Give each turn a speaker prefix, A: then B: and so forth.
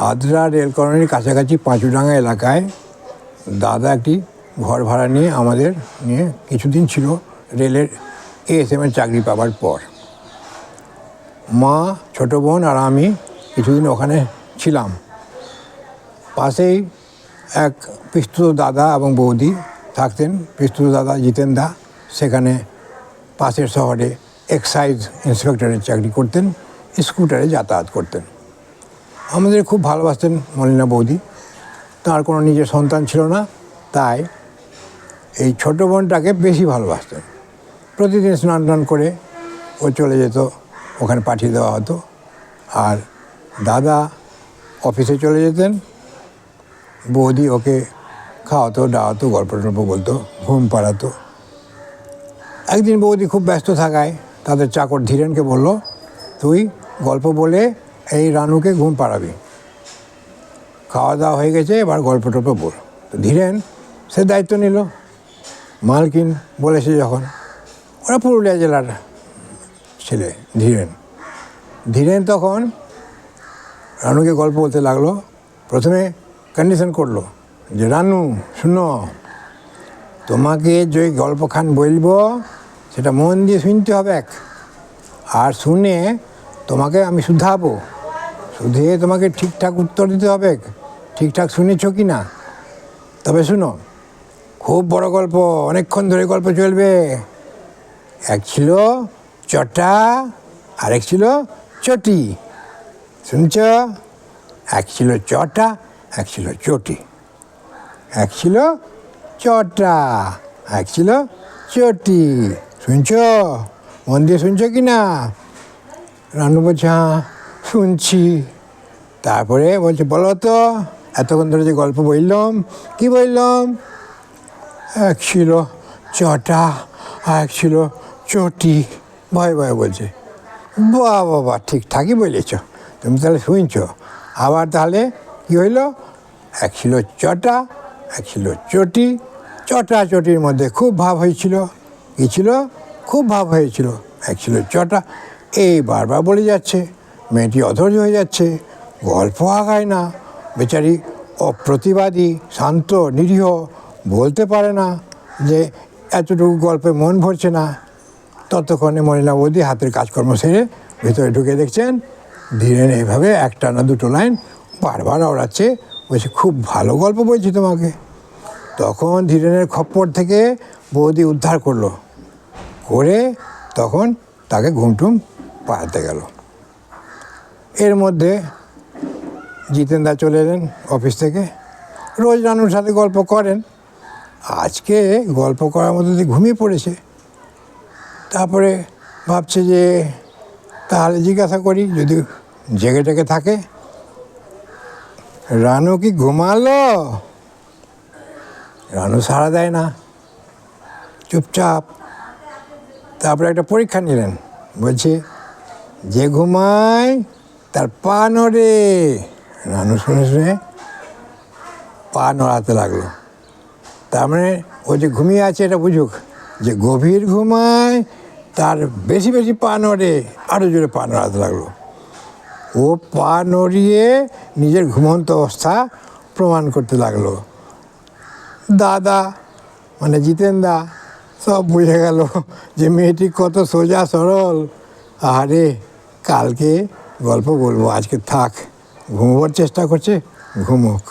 A: Adra rail কলোনির কাছাকাছি পাঁচুডাঙ্গা এলাকায় দাদা একটি ঘর ভাড়া নিয়ে আমাদের নিয়ে কিছুদিন ছিল রেলের এএসএমের চাকরি পাওয়ার পর। মা, ছোটো বোন আর আমি কিছুদিন ওখানে ছিলাম। পাশেই এক পিস্তুত দাদা এবং বৌদি থাকতেন। পিস্তুত দাদা জিতেন দা সেখানে পাশের শহরে এক্সাইজ ইন্সপেক্টরের চাকরি করতেন, স্কুটারে যাতায়াত করতেন। আমাদের খুব ভালোবাসতেন মলিনা বৌদি। তার কোনো নিজের সন্তান ছিল না, তাই এই ছোটো বোনটাকে বেশি ভালোবাসতেন। প্রতিদিন স্নান টান করে ও চলে যেত, ওখানে পাঠিয়ে দেওয়া হতো। আর দাদা অফিসে চলে যেতেন, বৌদি ওকে খাওয়াতো দাওয়াতো গল্প টল্প বলতো, ঘুম পাড়াতো। একদিন বৌদি খুব ব্যস্ত থাকায় তাদের চাকর ধীরেনকে বলল, তুই গল্প বলে এই রানুকে ঘুম পাড়াবি। খাওয়া দাওয়া হয়ে গেছে, এবার গল্প টল্প বল ধীরেন, সে দায়িত্ব নিল। মালকিন বলেছে যখন, ওরা পুরুলিয়া জেলার ছেলে, ধীরেন। ধীরেন তখন রানুকে গল্প বলতে লাগল। প্রথমে কন্ডিশন করল যে, রানু, শুনো, তোমাকে যে গল্পখান বলব, সেটা মন দিয়ে শুনতে হবে এক। আর শুনে তোমাকে আমি শুধাবো। শুধে তোমাকে ঠিকঠাক উত্তর দিতে হবে। ঠিকঠাক শুনেছ কি না? তবে শুনো, খুব বড় গল্প, অনেকক্ষণ ধরে গল্প চলবে। এক ছিল চটা, আরেক ছিল চটি। শুনছ? এক ছিল চটা, এক ছিল চটি। এক ছিল চটা, এক ছিল চটি। শুনছ? মন দিয়ে শুনছ কি না? রানু হ্যাঁ। শুনছি। তারপরে বলছে, বলো তো, এতক্ষণ ধরে যে গল্প বললাম, কি বললাম? এক ছিল চটা আর এক ছিল চটি। ভয় ভয় বলছে। বাহ বাবা ঠিকঠাকই বলেছ। তুমি তাহলে শুনছ। আবার তাহলে কি হইল? এক ছিল চটা, এক ছিল চটি। চটা, চটির মধ্যে খুব ভাব হয়েছিল। কী ছিল? খুব ভাব হয়েছিল। এক ছিল চটা। এই বারবার বলে যাচ্ছে। মেয়েটি অধৈর্য হয়ে যাচ্ছে। গল্প আগায় না। বেচারি অপ্রতিবাদী, শান্ত, নিরীহ, বলতে পারে না যে এতটুকু গল্পে মন ভরছে না। ততক্ষণে মহিলা বৌদি হাতের কাজকর্ম সেরে ভিতরে ঢুকে দেখছেন, ধীরেন এইভাবে একটা না দুটো লাইন বারবার ওড়াচ্ছে। বলছে, খুব ভালো গল্প বলছি তোমাকে। তখন ধীরেনের খপ্পর থেকে বৌদি উদ্ধার করল। করে তখন তাকে ঘুমটুম পাড়াতে গেল। এর মধ্যে জিতেনদা চলে এলেন অফিস থেকে। রোজ রানুর সাথে গল্প করেন। আজকে গল্প করার মধ্যে দিয়ে ঘুমিয়ে পড়েছে। তারপরে ভাবছে যে, তাহলে জিজ্ঞাসা করি, যদি জেগে টেগে থাকে, রানু কি ঘুমালো? রানু সাড়া দেয় না। চুপচাপ। তারপরে একটা পরীক্ষা নিলেন। বলছে, যে ঘুমায় তার পা নড়ে। রানু শুনে শুনে পা নড়াতে লাগল। তার মানে ও যে ঘুমিয়ে আছে এটা বুঝুক, যে গভীর ঘুমায়, তার বেশি বেশি পা নড়ে আরও জোরে পা নড়াতে লাগল। ও পা নড়িয়ে নিজের ঘুমন্ত অবস্থা প্রমাণ করতে লাগল। দাদা মানে জিতেন দা সব বুঝে গেল যে মেয়েটি কত সোজা সরল। আরে কালকে গল্প বলব আজকে থাক ঘুমোবার চেষ্টা করছে ঘুমোক।